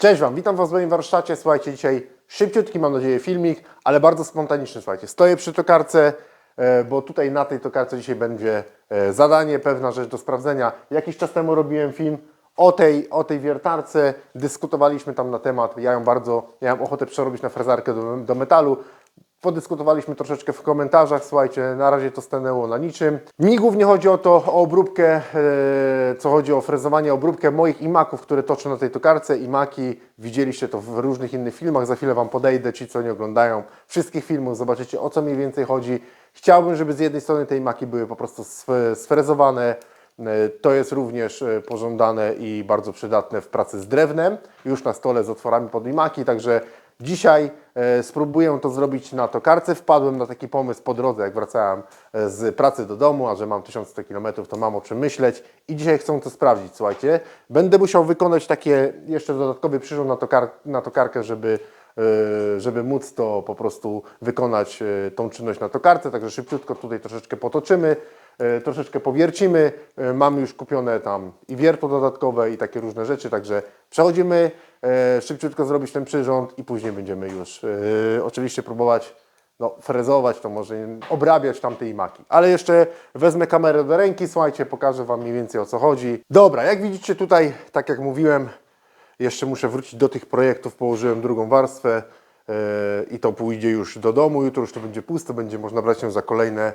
Cześć Wam, witam Was w moim warsztacie. Słuchajcie, dzisiaj szybciutki, mam nadzieję, filmik, ale bardzo spontaniczny. Słuchajcie, stoję przy tokarce, e, bo tutaj na tej tokarce dzisiaj będzie e, zadanie, pewna rzecz do sprawdzenia. Jakiś czas temu robiłem film o tej, o tej wiertarce, dyskutowaliśmy tam na temat, ja ją bardzo, mam ochotę przerobić na frezarkę do, do metalu. Podyskutowaliśmy troszeczkę w komentarzach, słuchajcie, na razie to stanęło na niczym. Mi głównie chodzi o to, o obróbkę, e, co chodzi o frezowanie, obróbkę moich imaków, które toczę na tej tokarce. Imaki, widzieliście to w różnych innych filmach, za chwilę Wam podejdę, ci co nie oglądają wszystkich filmów, zobaczycie o co mniej więcej chodzi. Chciałbym, żeby z jednej strony te imaki były po prostu sf- sfrezowane, E, To jest również e, pożądane i bardzo przydatne w pracy z drewnem, już na stole z otworami pod imaki, także dzisiaj e, spróbuję to zrobić na tokarce. Wpadłem na taki pomysł po drodze, jak wracałem e, z pracy do domu, a że mam 1100 km, to mam o czym myśleć i dzisiaj chcę to sprawdzić, słuchajcie. Będę musiał wykonać takie jeszcze dodatkowy przyrząd na, tokar na tokarkę, żeby żeby móc to po prostu wykonać e, tą czynność na tokarce, także szybciutko tutaj troszeczkę potoczymy, e, troszeczkę powiercimy, E, mamy już kupione tam i wiertło dodatkowe i takie różne rzeczy, także przechodzimy e, szybciutko zrobić ten przyrząd i później będziemy już e, oczywiście próbować no, frezować, to może obrabiać tamte imaki. Ale jeszcze wezmę kamerę do ręki, słuchajcie, pokażę Wam mniej więcej o co chodzi. Dobra, jak widzicie tutaj, tak jak mówiłem, jeszcze muszę wrócić do tych projektów, położyłem drugą warstwę yy, i to pójdzie już do domu. Jutro już to będzie pusto, będzie można brać się za kolejne,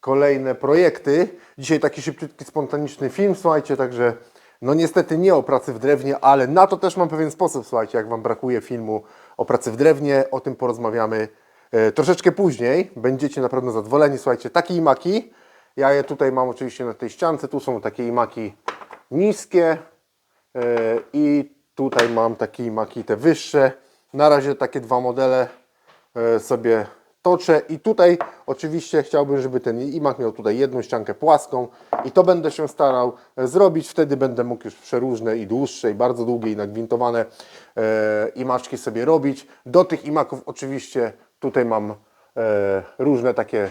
kolejne projekty. Dzisiaj taki szybciutki, spontaniczny film, słuchajcie, także no niestety nie o pracy w drewnie, ale na to też mam pewien sposób, słuchajcie, jak Wam brakuje filmu o pracy w drewnie, o tym porozmawiamy e, troszeczkę później. Będziecie na pewno zadowoleni, słuchajcie, takie imaki. Ja je tutaj mam oczywiście na tej ściance, tu są takie imaki niskie, E, I tutaj mam takie maki te wyższe. Na razie takie dwa modele e, sobie toczę. I tutaj oczywiście chciałbym, żeby ten imak miał tutaj jedną ściankę płaską i to będę się starał e, zrobić. Wtedy będę mógł już przeróżne i dłuższe, i bardzo długie, i nagwintowane e, imaczki sobie robić. Do tych imaków oczywiście tutaj mam różne takie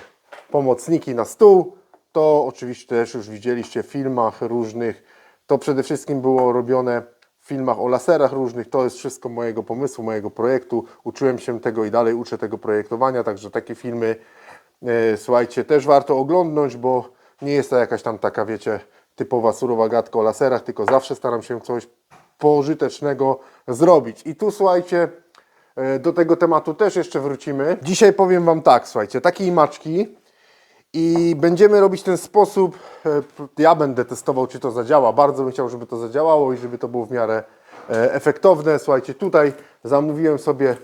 pomocniki na stół. To oczywiście też już widzieliście w filmach różnych. To przede wszystkim było robione filmach o laserach różnych. To jest wszystko mojego pomysłu, mojego projektu. Uczyłem się tego i dalej uczę tego projektowania, także takie filmy, e, słuchajcie, też warto oglądnąć, bo nie jest to jakaś tam taka, wiecie, typowa surowa gadka o laserach, tylko zawsze staram się coś pożytecznego zrobić. I tu, słuchajcie, e, do tego tematu też jeszcze wrócimy. Dzisiaj powiem Wam tak, słuchajcie, takie imaczki, i będziemy robić ten sposób. e, Ja będę testował, czy to zadziała. Bardzo bym chciał, żeby to zadziałało i żeby to było w miarę e, efektowne. Słuchajcie, tutaj zamówiłem sobie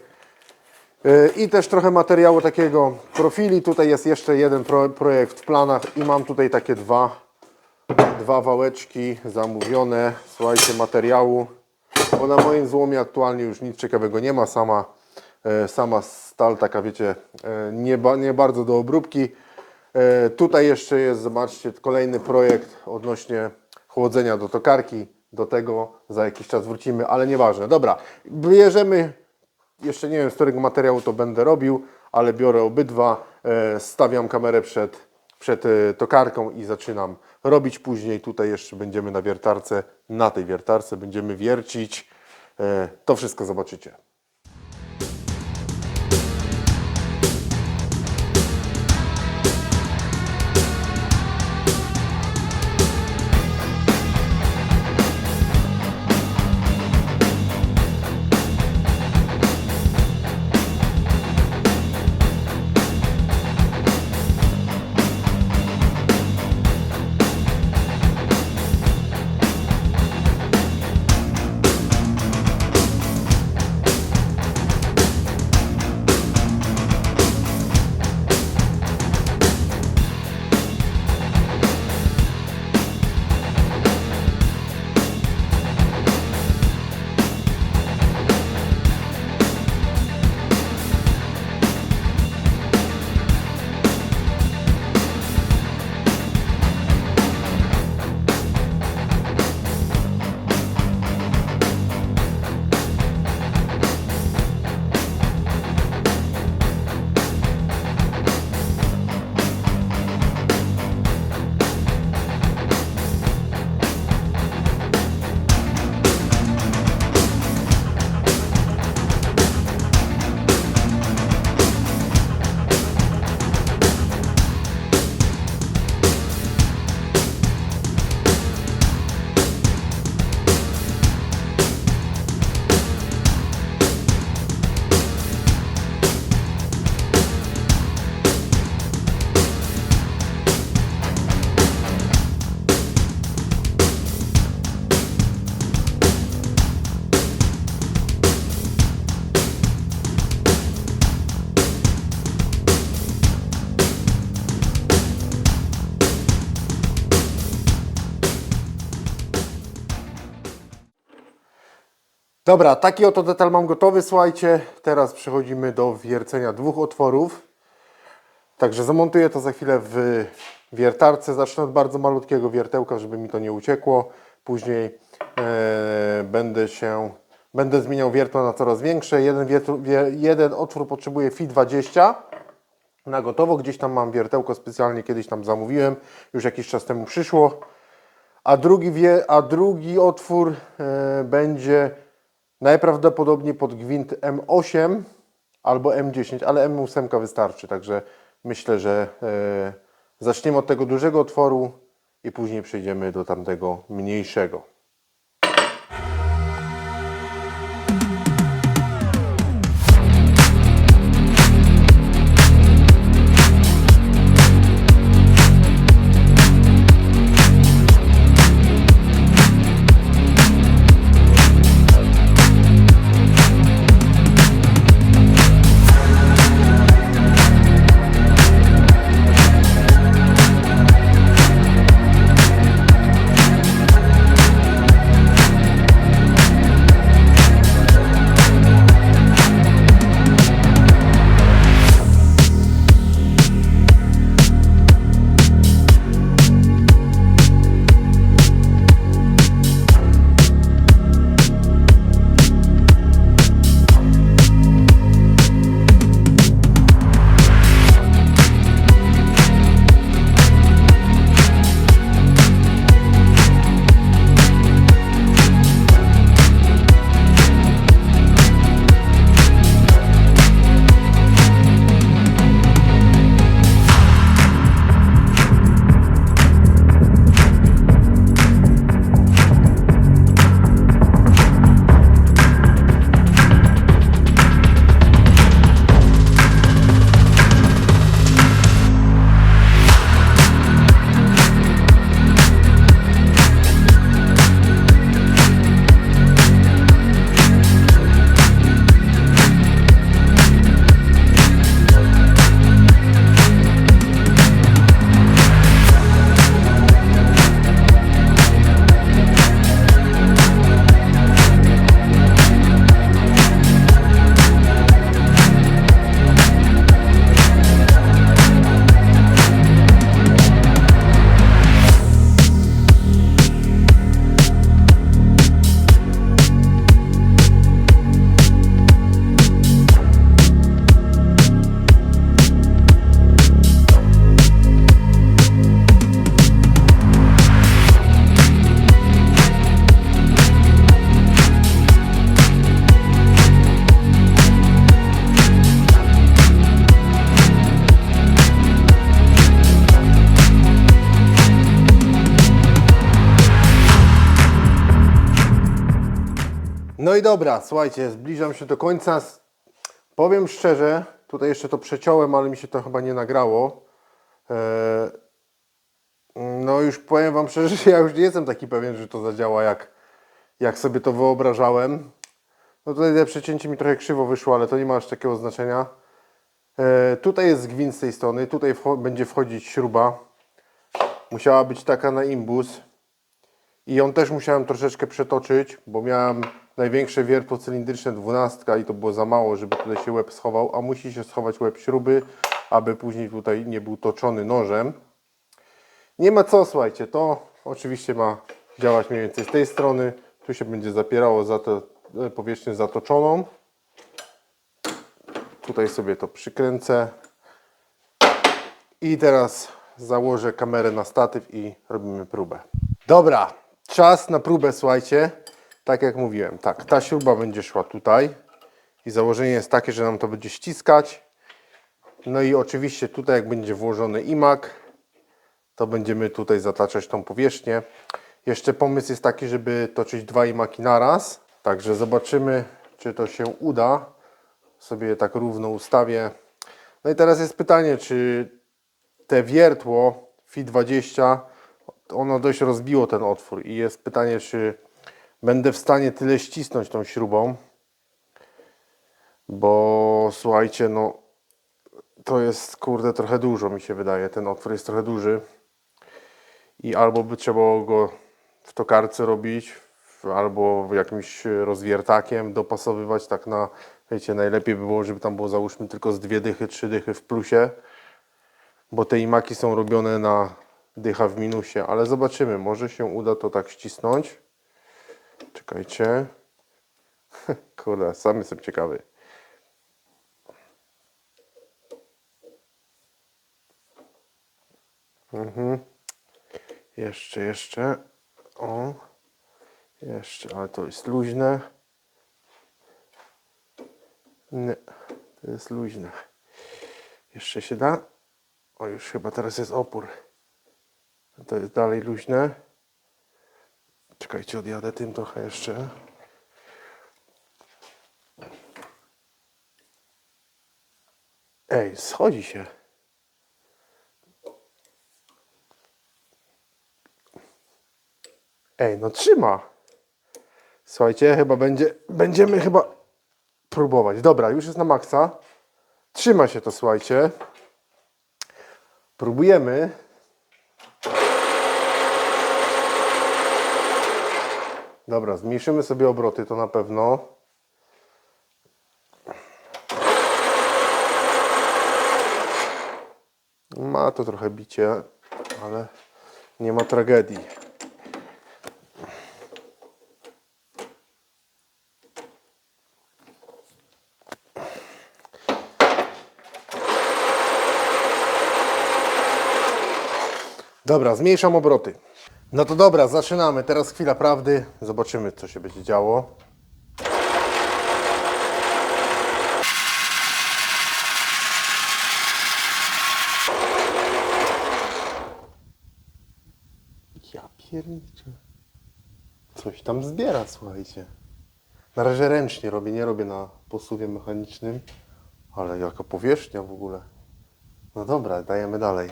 e, i też trochę materiału takiego profili. Tutaj jest jeszcze jeden pro, projekt w planach i mam tutaj takie dwa, dwa wałeczki zamówione. Słuchajcie, materiału. Bo na moim złomie aktualnie już nic ciekawego nie ma. Sama, sama stal taka, wiecie, nie, ba, nie bardzo do obróbki. E, Tutaj jeszcze jest, zobaczcie, kolejny projekt odnośnie chłodzenia do tokarki. Do tego za jakiś czas wrócimy, ale nieważne. Dobra, bierzemy, jeszcze nie wiem z którego materiału to będę robił, ale biorę obydwa, e, stawiam kamerę przed, przed e, tokarką i zaczynam robić. Później tutaj jeszcze będziemy na wiertarce, na tej wiertarce będziemy wiercić. To wszystko zobaczycie. Dobra, taki oto detal mam gotowy, słuchajcie. Teraz przechodzimy do wiercenia dwóch otworów. Także zamontuję to za chwilę w wiertarce. Zacznę od bardzo malutkiego wiertełka, żeby mi to nie uciekło. Później e, będę się będę zmieniał wiertło na coraz większe. Jeden, jeden otwór potrzebuje FI 20 na gotowo. Gdzieś tam mam wiertełko specjalnie, kiedyś tam zamówiłem. Już jakiś czas temu przyszło. A drugi, wie, a drugi otwór e, będzie najprawdopodobniej pod gwint M8 albo M10, ale M8 wystarczy, także myślę, że e, zaczniemy od tego dużego otworu i później przejdziemy do tamtego mniejszego. No i dobra, słuchajcie, zbliżam się do końca. Powiem szczerze, tutaj jeszcze to przeciąłem, ale mi się to chyba nie nagrało. Eee, no już powiem Wam szczerze, że ja już nie jestem taki pewien, że to zadziała jak, jak sobie to wyobrażałem. No tutaj przecięcie mi trochę krzywo wyszło, ale to nie ma aż takiego znaczenia. Eee, tutaj jest gwint z tej strony, tutaj będzie wchodzić śruba. Musiała być taka na imbus. I ją też musiałem troszeczkę przetoczyć, bo miałem największe wiertło cylindryczne 12 i to było za mało, żeby tutaj się łeb schował, a musi się schować łeb śruby, aby później tutaj nie był toczony nożem. Nie ma co, słuchajcie, to oczywiście ma działać mniej więcej z tej strony. Tu się będzie zapierało za tę e, powierzchnię zatoczoną. Tutaj sobie to przykręcę. I teraz założę kamerę na statyw i robimy próbę. Dobra, czas na próbę, słuchajcie. Tak jak mówiłem, tak, ta śruba będzie szła tutaj i założenie jest takie, że nam to będzie ściskać. No i oczywiście tutaj jak będzie włożony imak, to będziemy tutaj zataczać tą powierzchnię. Jeszcze pomysł jest taki, żeby toczyć dwa imaki naraz. Także zobaczymy, czy to się uda. Sobie je tak równo ustawię. No i teraz jest pytanie, czy te wiertło FI20, ono dość rozbiło ten otwór i jest pytanie, czy będę w stanie tyle ścisnąć tą śrubą, bo słuchajcie, no to jest kurde trochę dużo mi się wydaje, ten otwór jest trochę duży i albo by trzeba go w tokarce robić, albo jakimś rozwiertakiem dopasowywać tak na, wiecie, najlepiej by było, żeby tam było załóżmy tylko z dwie dychy, trzy dychy w plusie, bo te imaki są robione na dycha w minusie, ale zobaczymy, może się uda to tak ścisnąć. Czekajcie. Kurde, sam jestem ciekawy. Mhm. Jeszcze, jeszcze. O. Jeszcze, ale to jest luźne. Nie, to jest luźne. Jeszcze się da. O, już chyba teraz jest opór. To jest dalej luźne. Czekajcie, odjadę tym trochę jeszcze. Ej, schodzi się. Ej, no trzyma. Słuchajcie, chyba będzie, będziemy chyba próbować. Dobra, już jest na maksa. Trzyma się to, słuchajcie. Próbujemy. Dobra, zmniejszymy sobie obroty, to na pewno. Ma to trochę bicie, ale nie ma tragedii. Dobra, zmniejszam obroty. No to dobra, zaczynamy. Teraz chwila prawdy. Zobaczymy, co się będzie działo. Ja pierniczę. Coś tam zbiera, słuchajcie. Na razie ręcznie robię, nie robię na posuwie mechanicznym. Ale jaka powierzchnia w ogóle. No dobra, dajemy dalej.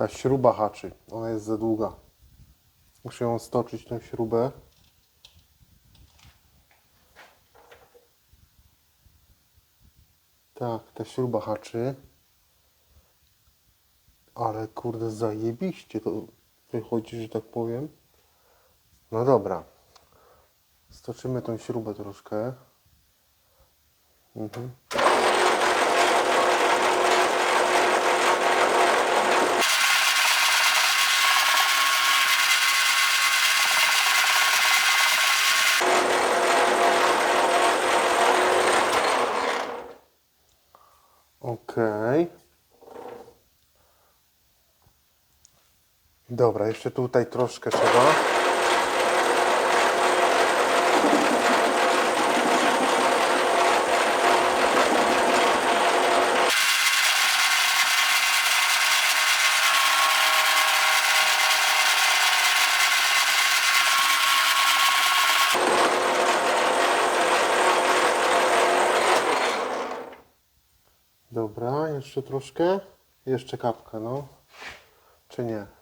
Ta śruba haczy. Ona jest za długa. Muszę ją stoczyć, tą śrubę. Tak, ta śruba haczy. Ale kurde, zajebiście to wychodzi, że tak powiem. No dobra. Stoczymy tą śrubę troszkę. Mhm. Okej. Dobra, jeszcze tutaj troszkę trzeba. Dobra, jeszcze troszkę. Jeszcze kapkę, no. Czy nie?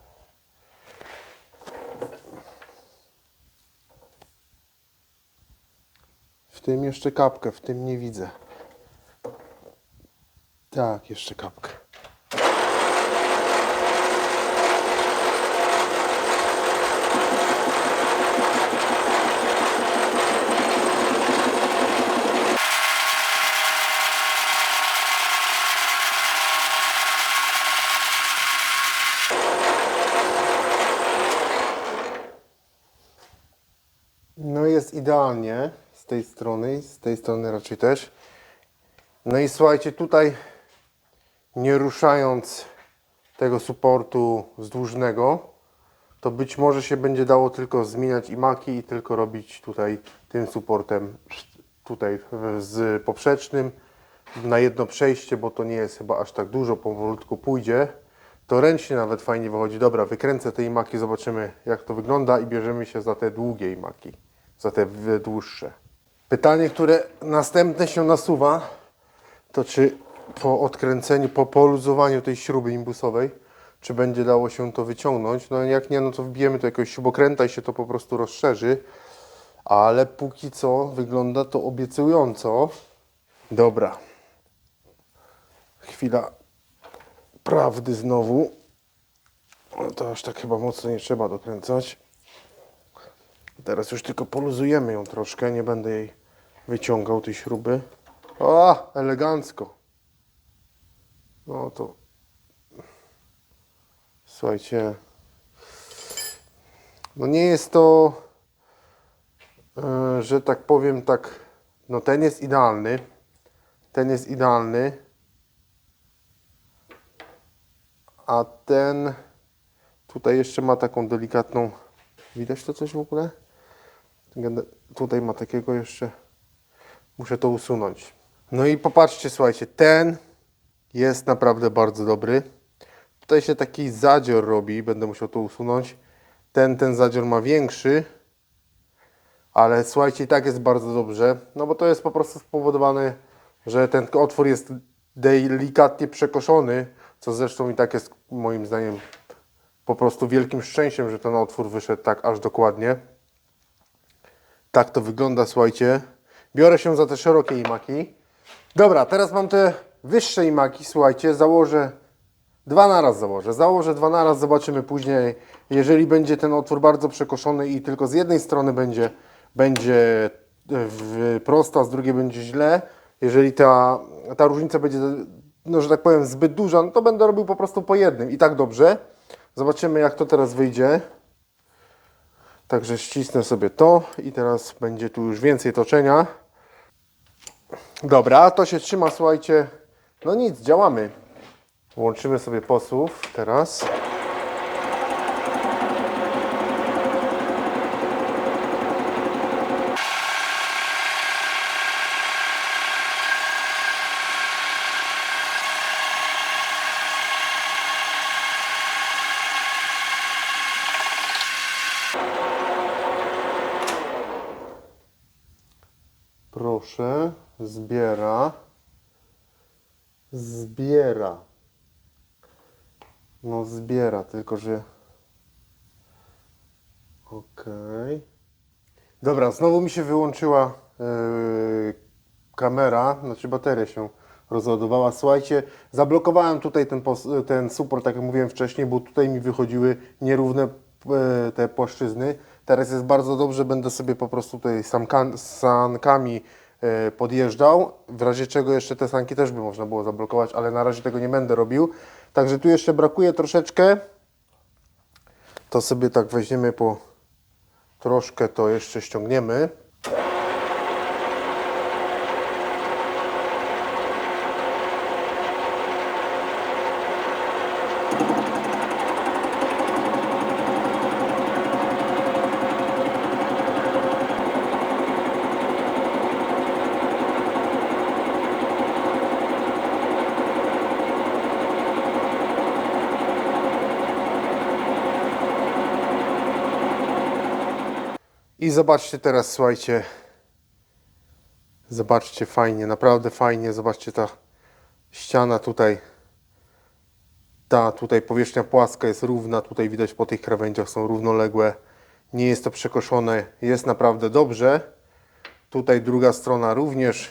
Tym jeszcze kapkę, w tym nie widzę. Tak, jeszcze kapkę. No jest idealnie tej strony, z tej strony raczej też. No i słuchajcie, tutaj nie ruszając tego supportu wzdłużnego, to być może się będzie dało tylko zmieniać imaki i tylko robić tutaj tym supportem tutaj z poprzecznym na jedno przejście, bo to nie jest chyba aż tak dużo, powolutku pójdzie. To ręcznie nawet fajnie wychodzi. Dobra, wykręcę te imaki, zobaczymy jak to wygląda i bierzemy się za te długie imaki, za te dłuższe. Pytanie, które następne się nasuwa, to czy po odkręceniu, po poluzowaniu tej śruby imbusowej, czy będzie dało się to wyciągnąć? No jak nie, no to wbijemy to jakiegoś śrubokręta i się to po prostu rozszerzy. ale póki co wygląda to obiecująco. Dobra. Chwila prawdy znowu. No to aż tak chyba mocno nie trzeba dokręcać. Teraz już tylko poluzujemy ją troszkę, nie będę jej wyciągał tej śruby. O, elegancko. No to słuchajcie, no nie jest to, e, że tak powiem tak, no ten jest idealny, ten jest idealny, a ten tutaj jeszcze ma taką delikatną, widać to coś w ogóle? Tutaj ma takiego jeszcze, muszę to usunąć. No i popatrzcie, słuchajcie, ten jest naprawdę bardzo dobry. Tutaj się taki zadzior robi, będę musiał to usunąć. Ten, ten zadzior ma większy, ale słuchajcie, i tak jest bardzo dobrze, no bo to jest po prostu spowodowane, że ten otwór jest delikatnie przekoszony, co zresztą i tak jest moim zdaniem po prostu wielkim szczęściem, że ten otwór wyszedł tak aż dokładnie. Tak to wygląda, słuchajcie. Biorę się za te szerokie imaki. Dobra, teraz mam te wyższe imaki, słuchajcie, założę dwa na raz założę. Założę dwa na raz, zobaczymy później. Jeżeli będzie ten otwór bardzo przekoszony i tylko z jednej strony będzie, będzie w prosto, a z drugiej będzie źle, jeżeli ta, ta różnica będzie, no, że tak powiem, zbyt duża, no to będę robił po prostu po jednym i tak dobrze. Zobaczymy, jak to teraz wyjdzie. Także ścisnę sobie to i teraz będzie tu już więcej toczenia. Dobra, to się trzyma, słuchajcie. No nic, działamy. Włączymy sobie posuw teraz. Proszę, zbiera. Zbiera. No zbiera, tylko że... Okej. Dobra, znowu mi się wyłączyła yy, kamera, znaczy bateria się rozładowała. Słuchajcie, zablokowałem tutaj ten, ten support, tak jak mówiłem wcześniej, bo tutaj mi wychodziły nierówne e, te płaszczyzny. Teraz jest bardzo dobrze, będę sobie po prostu tutaj sankami e, podjeżdżał. W razie czego jeszcze te sanki też by można było zablokować, ale na razie tego nie będę robił. Także tu jeszcze brakuje troszeczkę. To sobie tak weźmiemy po troszkę, to jeszcze ściągniemy. I zobaczcie teraz, słuchajcie. Zobaczcie, fajnie, naprawdę fajnie. Zobaczcie ta ściana tutaj. Ta tutaj powierzchnia płaska jest równa. Tutaj widać po tych krawędziach są równoległe. Nie jest to przekoszone. Jest naprawdę dobrze. Tutaj druga strona również.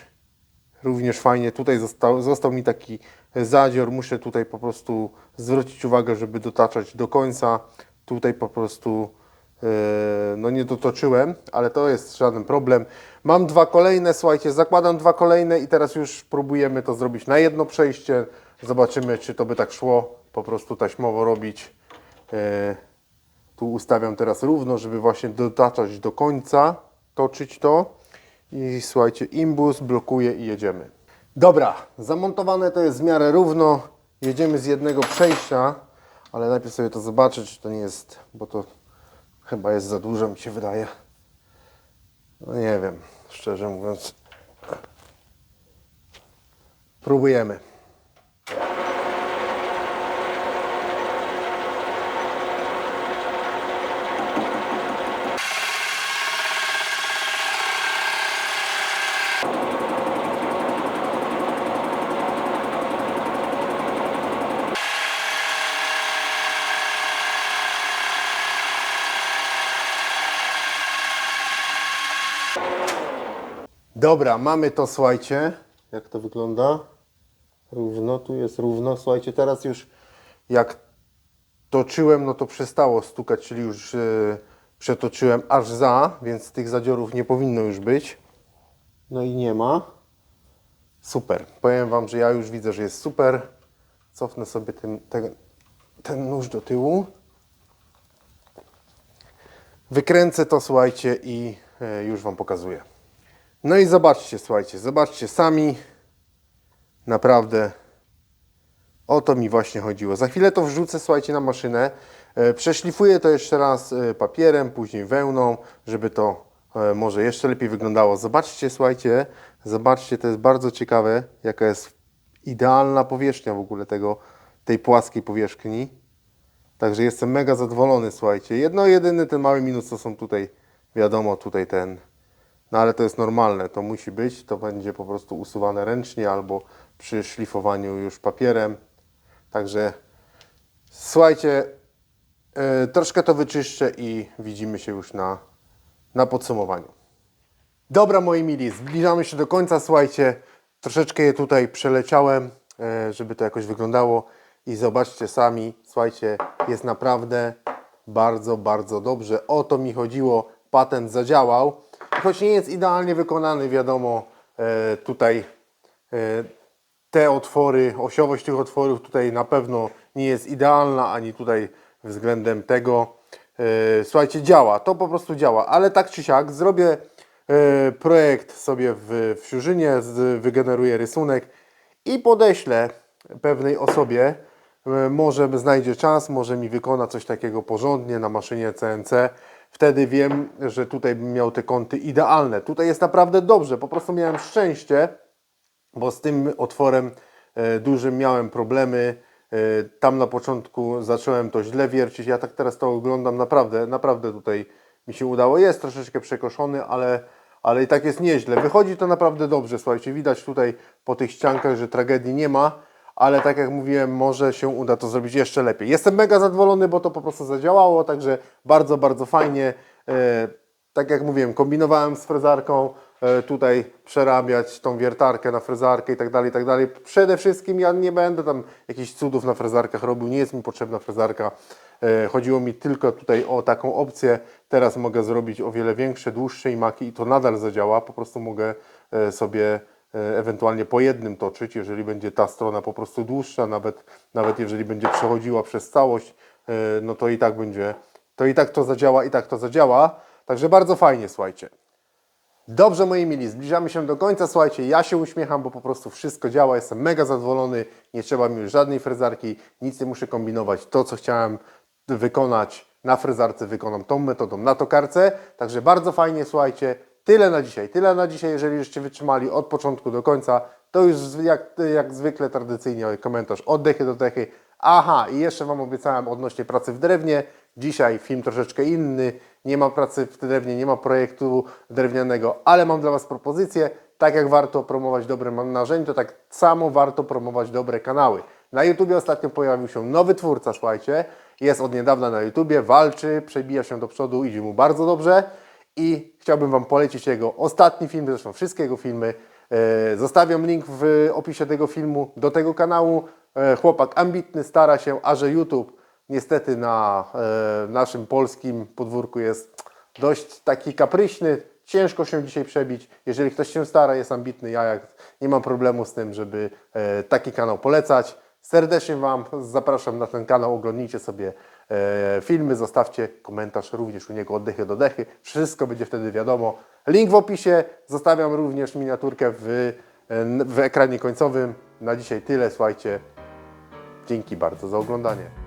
Również fajnie. Tutaj został, został mi taki zadzior. Muszę tutaj po prostu zwrócić uwagę, żeby dotaczać do końca. Tutaj po prostu no nie dotoczyłem, ale to jest żaden problem. Mam dwa kolejne, słuchajcie, zakładam dwa kolejne i teraz już próbujemy to zrobić na jedno przejście. Zobaczymy, czy to by tak szło. Po prostu taśmowo robić. E, Tu ustawiam teraz równo, żeby właśnie dotaczać do końca, toczyć to. I słuchajcie, imbus blokuje i jedziemy. Dobra, zamontowane to jest w miarę równo. Jedziemy z jednego przejścia, ale najpierw sobie to zobaczę, czy to nie jest, bo to chyba jest za dużo, mi się wydaje. No nie wiem, szczerze mówiąc. Próbujemy. Dobra, mamy to, słuchajcie. Jak to wygląda? Równo, tu jest równo. Słuchajcie, teraz już jak toczyłem, no to przestało stukać, czyli już e, przetoczyłem aż za, więc tych zadziorów nie powinno już być. No i nie ma. Super. Powiem Wam, że ja już widzę, że jest super. Cofnę sobie ten, ten, ten nóż do tyłu. Wykręcę to, słuchajcie, i e, już Wam pokazuję. No i zobaczcie, słuchajcie, zobaczcie sami. Naprawdę o to mi właśnie chodziło. Za chwilę to wrzucę, słuchajcie, na maszynę. E, Przeszlifuję to jeszcze raz e, papierem, później wełną, żeby to e, może jeszcze lepiej wyglądało. Zobaczcie, słuchajcie, zobaczcie, to jest bardzo ciekawe, jaka jest idealna powierzchnia w ogóle tego, tej płaskiej powierzchni. Także jestem mega zadowolony, słuchajcie. Jedno jedyny ten mały minus to są tutaj, wiadomo, tutaj ten, no ale to jest normalne, to musi być, to będzie po prostu usuwane ręcznie albo przy szlifowaniu już papierem. Także słuchajcie, yy, troszkę to wyczyszczę i widzimy się już na, na podsumowaniu. Dobra, moi mili, zbliżamy się do końca. Słuchajcie, troszeczkę je tutaj przeleciałem, e, żeby to jakoś wyglądało. I zobaczcie sami, słuchajcie, jest naprawdę bardzo, bardzo dobrze. O to mi chodziło. Patent zadziałał. Choć nie jest idealnie wykonany, wiadomo, e, tutaj e, te otwory, osiowość tych otworów tutaj na pewno nie jest idealna, ani tutaj względem tego. E, Słuchajcie, działa, to po prostu działa, ale tak czy siak zrobię projekt sobie w, w Siurzynie, wygeneruję rysunek i podeślę pewnej osobie, może znajdzie czas, może mi wykona coś takiego porządnie na maszynie CNC. Wtedy wiem, że tutaj bym miał te kąty idealne. Tutaj jest naprawdę dobrze, po prostu miałem szczęście, bo z tym otworem e, dużym miałem problemy. E, Tam na początku zacząłem to źle wiercić. Ja tak teraz to oglądam naprawdę, naprawdę tutaj mi się udało. Jest troszeczkę przekoszony, ale, ale i tak jest nieźle. Wychodzi to naprawdę dobrze, słuchajcie. Widać tutaj po tych ściankach, że tragedii nie ma, ale tak jak mówiłem, może się uda to zrobić jeszcze lepiej. Jestem mega zadowolony, bo to po prostu zadziałało, także bardzo, bardzo fajnie. E, tak jak mówiłem, kombinowałem z frezarką, e, tutaj przerabiać tą wiertarkę na frezarkę i tak dalej, i tak dalej. Przede wszystkim ja nie będę tam jakichś cudów na frezarkach robił, nie jest mi potrzebna frezarka. E, Chodziło mi tylko tutaj o taką opcję. Teraz mogę zrobić o wiele większe, dłuższe imaki i to nadal zadziała. Po prostu mogę sobie ewentualnie po jednym toczyć, jeżeli będzie ta strona po prostu dłuższa, nawet, nawet jeżeli będzie przechodziła przez całość, e, no to i tak będzie, to i tak to zadziała, i tak to zadziała. Także bardzo fajnie, słuchajcie. Dobrze, moi mili, zbliżamy się do końca. Słuchajcie, ja się uśmiecham, bo po prostu wszystko działa. Jestem mega zadowolony. Nie trzeba mi już żadnej frezarki, nic nie muszę kombinować. To, co chciałem wykonać na frezarce, wykonam tą metodą na tokarce. Także bardzo fajnie, słuchajcie. Tyle na dzisiaj. Tyle na dzisiaj. Jeżeli żeście wytrzymali od początku do końca, to już jak, jak zwykle tradycyjnie komentarz od dechy do dechy. Aha, i jeszcze Wam obiecałem odnośnie pracy w drewnie. Dzisiaj film troszeczkę inny. Nie ma pracy w drewnie, nie ma projektu drewnianego, ale mam dla Was propozycję. Tak jak warto promować dobre narzędzia, to tak samo warto promować dobre kanały. Na YouTubie ostatnio pojawił się nowy twórca, słuchajcie. Jest od niedawna na YouTubie, walczy, przebija się do przodu, idzie mu bardzo dobrze. I chciałbym Wam polecić jego ostatni film, zresztą wszystkie jego filmy. E, Zostawiam link w opisie tego filmu do tego kanału. E, Chłopak ambitny, stara się, a że YouTube niestety na e, naszym polskim podwórku jest dość taki kapryśny. Ciężko się dzisiaj przebić. Jeżeli ktoś się stara, jest ambitny, ja jak nie mam problemu z tym, żeby taki kanał polecać. Serdecznie Wam zapraszam na ten kanał, oglądnijcie sobie filmy, zostawcie komentarz również u niego od dechy do dechy. Wszystko będzie wtedy wiadomo. Link w opisie, zostawiam również miniaturkę w, w ekranie końcowym. Na dzisiaj tyle, słuchajcie. Dzięki bardzo za oglądanie.